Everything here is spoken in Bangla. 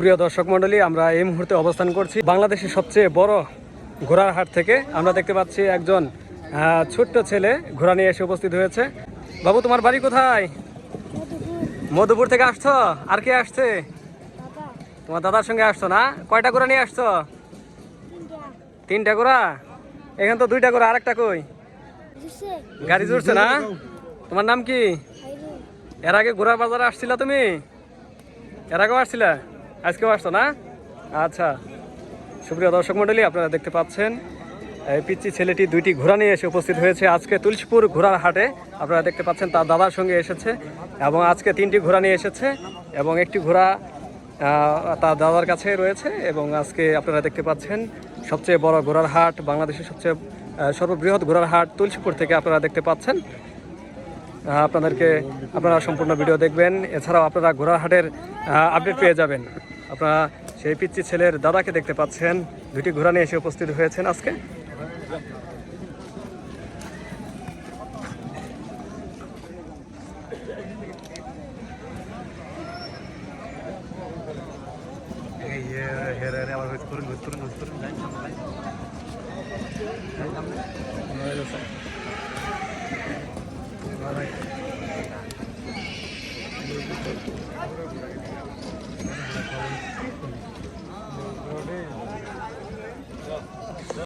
প্রিয় দর্শক মন্ডলী আমরা এই মুহূর্তে অবস্থান করছি বাংলাদেশের সবচেয়ে বড় ঘোড়ার হাট থেকে। আমরা দেখতে পাচ্ছি একজন ছোট্ট ছেলে ঘোড়া নিয়ে এসে উপস্থিত হয়েছে। বাবু, তোমার বাড়ি কোথায়? মধুপুর থেকে আসছো? আর কে আসছে? তোমার দাদার সঙ্গে আসছো না? কয়টা ঘোড়া নিয়ে আসছো? তিনটা ঘোড়া? এখানে তো দুইটা ঘোড়া, আরেকটা কই? গাড়ি জুড়ছে না? তোমার নাম কি? এর আগে ঘোড়ার বাজারে আসছিলা তুমি? এর আগেও আসছিলা? আজকেও আসতো না? আচ্ছা সুপ্রিয় দর্শক মণ্ডলী, আপনারা দেখতে পাচ্ছেন, এই পিচ্ছি ছেলেটি দুইটি ঘোড়া নিয়ে এসে উপস্থিত হয়েছে। আজকে তুলসীপুর ঘোড়ার হাটে আপনারা দেখতে পাচ্ছেন, তার দাদার সঙ্গে এসেছে এবং আজকে তিনটি ঘোড়া নিয়ে এসেছে এবং একটি ঘোড়া তার দাদার কাছে রয়েছে এবং আজকে আপনারা দেখতে পাচ্ছেন, সবচেয়ে বড় ঘোড়ার হাট, বাংলাদেশের সবচেয়ে সর্ববৃহৎ ঘোড়ার হাট তুলসীপুর থেকে আপনারা দেখতে পাচ্ছেন। আপনাদেরকে, আপনারা সম্পূর্ণ ভিডিও দেখবেন, এছাড়াও আপনারা ঘোড়ার হাটের আপডেট পেয়ে যাবেন। আপনারা সেই পিচ্ছি ছেলের দাদাকে দেখতে পাচ্ছেন দুটি ঘোড়া নিয়ে এসে উপস্থিত হয়েছেন আজকে আমার